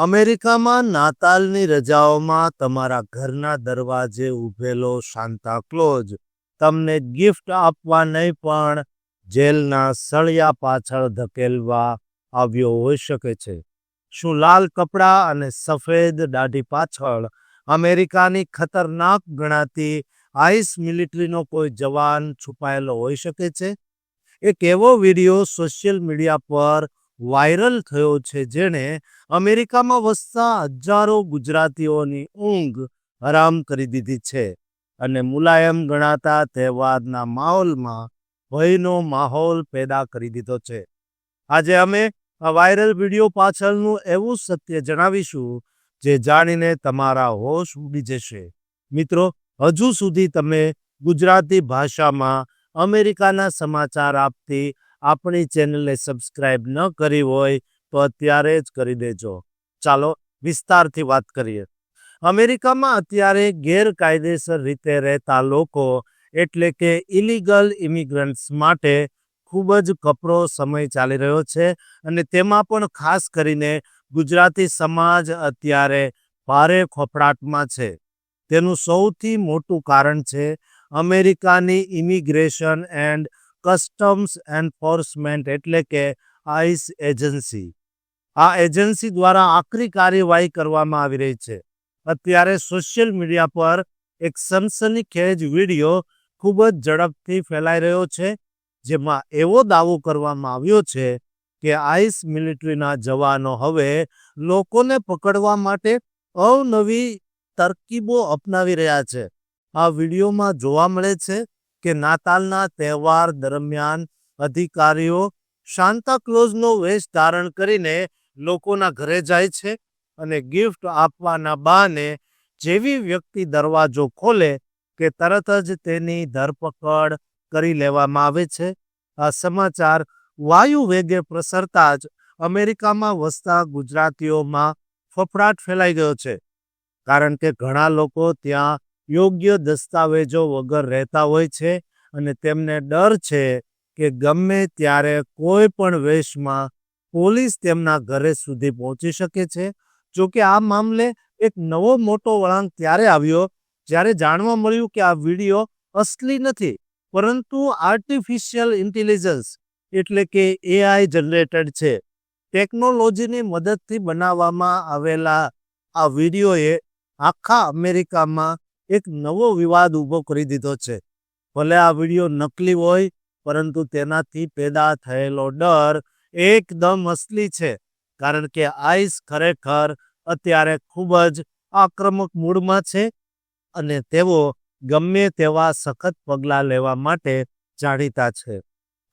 અમેરિકામાં નાતાલની રજાઓમાં તમારા ઘરના દરવાજે ઊભેલો સાન્તા ક્લોઝ. તમને ગિફ્ટ આપવા નહીં પણ જેલના સળિયા પાછળ ધકેલવા આવ્યો હોઈ શકે છે. શું લાલ કપડાં અને સફેદ દાઢી પાછળ અમેરિકાની ખતરનાક ગણાતી આઈસ મિલિટરીનો કોઈ જવાન છુપાયેલો હોઈ શકે છે? એક એવો વિડિયો સોશિયલ મીડિયા પર વાયરલ થયો છે, જેણે અમેરિકામાં વસતા હજારો ગુજરાતીઓની ઊંઘ હરામ કરી દીધી છે અને મુલાયમ ગણાતા તહેવારના માહોલમાં ભયનો માહોલ પેદા કરી દીધો છે. આજે અમે આ વાયરલ વીડિયો પાછળનું એવું સત્ય જણાવીશું જે જાણીને તમારા હોશ ઉડી જશે. મિત્રો, હજુ સુધી તમે ગુજરાતી ભાષામાં અમેરિકાના સમાચાર આપતી આપણી ચેનલને સબસ્ક્રાઈબ ન કરી હોય તો અત્યારે જ કરી દેજો. ચાલો, વિસ્તારથી વાત કરીએ. અમેરિકામાં અત્યારે ગેરકાયદેસર રીતે રહેતા લોકો, એટલે કે ઇલીગલ ઇમિગ્રન્ટ્સ માટે ખૂબ જ કપરો સમય ચાલી રહ્યો છે અને તેમાં પણ ખાસ કરીને ગુજરાતી સમાજ અત્યારે ભારે ખોફડાટમાં છે. તેનું સૌથી મોટું કારણ છે અમેરિકાની ઇમિગ્રેશન એન્ડ કસ્ટમ્સ એન્ફોર્સમેન્ટ એટલે કે આઈસ એજન્સી આ એજન્સી દ્વારા આકરી કાર્યવાહી કરવામાં આવી રહી છે. અત્યારે સોશિયલ મીડિયા પર એક સનસનીખેજ વીડિયો ખૂબ જ ઝડપથી ફેલાઈ રહ્યો છે, જેમાં એવો દાવો કરવામાં આવ્યો છે કે આઈસ મિલિટરીના જવાનો હવે લોકોને પકડવા માટે અવનવી તરકીબો અપનાવી રહ્યા છે. આ વિડીયોમાં જોવા મળે છે કે નાતાલના તહેવાર દરમિયાન અધિકારીઓ શાંતાક્લોઝનો વેશ ધારણ કરીને લોકોના ઘરે જાય છે અને ગિફ્ટ આપવાના બહાને જેવી વ્યક્તિ દરવાજો ખોલે કે તરત જ તેની ધરપકડ કરી લેવામાં આવે છે. આ સમાચાર વાયુ વેગે પ્રસરતા જ અમેરિકામાં વસતા ગુજરાતીઓમાં ફફડાટ ફેલાઈ ગયો છે. કારણ કે ઘણા લોકો ત્યાં યોગ્ય દસ્તાવેજો વગર રહેતા હોય છે અને તેમને ડર છે કે ગમે ત્યારે કોઈ પણ વેશમાં પોલીસ તેમના ઘરે સુધી પહોંચી શકે છે. જો કે આ મામલે એક નવો મોટો વળાંક ત્યારે આવ્યો જ્યારે જાણવા મળ્યું કે આ વીડિયો અસલી નથી, પરંતુ આર્ટિફિશિયલ ઇન્ટેલિજન્સ એટલે કે એઆઈ જનરેટેડ છે. ટેકનોલોજીની મદદથી બનાવવામાં આવેલા આ વિડીયોએ આખા અમેરિકામાં એક નવો વિવાદ ઊભો કરી દીધો છે. ભલે આ વીડિયો નકલી હોય, પરંતુ તેનાથી પેદા થયેલો ડર એકદમ અસલી છે, કારણ કે આઈસ ખરેખર અત્યારે ખૂબ જ આક્રમક મૂડમાં છે અને તેઓ ગમે તેવા સખત પગલાં લેવા માટે જાણીતા છે.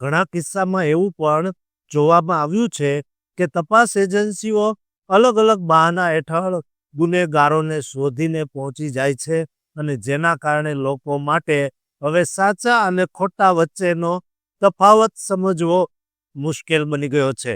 ઘણા કિસ્સામાં એવું પણ જોવામાં આવ્યું છે કે તપાસ એજન્સીઓ અલગ અલગ બહાના હેઠળ ગુનેગારોને શોધીને પહોંચી જાય છે અને જેના કારણે લોકો માટે હવે સાચા અને ખોટા વચ્ચેનો તફાવત સમજવો મુશ્કેલ બની ગયો છે.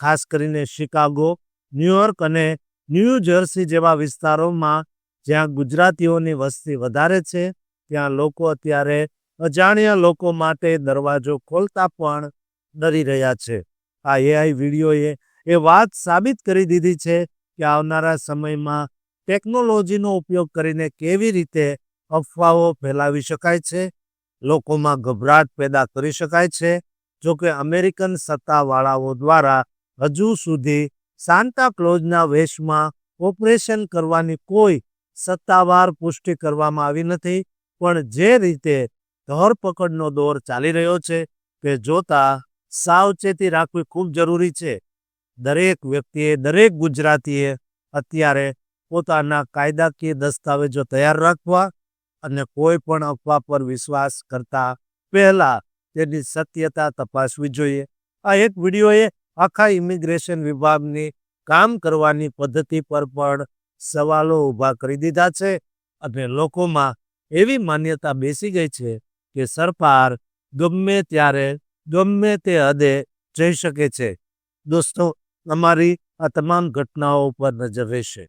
ખાસ કરીને શિકાગો, ન્યુયોર્ક અને ન્યૂ જર્સી જેવા વિસ્તારોમાં જ્યાં ગુજરાતીઓની વસ્તી વધારે છે, ત્યાં લોકો અત્યારે અજાણ્યા લોકો માટે દરવાજો ખોલતા પણ ડરી રહ્યા છે. આ એઆઈ વિડીયોએ એ વાત સાબિત કરી દીધી છે કે આવનારા સમયમાં ટેકનોલોજીનો ઉપયોગ કરીને કેવી રીતે અફવાઓ ફેલાવી શકાય છે? લોકોમાં ગભરાટ પેદા કરી શકાય છે? જો કે અમેરિકન સત્તાવાળાઓ દ્વારા હજુ સુધી સાન્તા વેશમાં ઓપરેશન કરવાની કોઈ સત્તાવાર પુષ્ટિ કરવામાં આવી નથી. પણ જે રીતે ધરપકડનો દોર ચાલી રહ્યો છે તે જોતા સાવચેતી રાખવી ખૂબ જરૂરી છે. દરેક વ્યક્તિએ દરેક ગુજરાતીએ અત્યારે પોતાના કાયદાકીય દસ્તાવેજો તૈયાર રાખવા અને કોઈ પણ અફવા પર વિશ્વાસ કરતા પહેલા તેની સત્યતા તપાસવી જોઈએ. આ એક વિડીયોએ આખા ઇમિગ્રેશન વિભાગની કામ કરવાની પદ્ધતિ પર પણ સવાલો ઊભા કરી દીધા છે અને લોકોમાં એવી માન્યતા બેસી ગઈ છે કે સરકાર ગમે ત્યારે, ગમે તે હદે જઈ શકે છે. દોસ્તો, અમારી આ તમામ ઘટનાઓ ઉપર નજર રહેશે.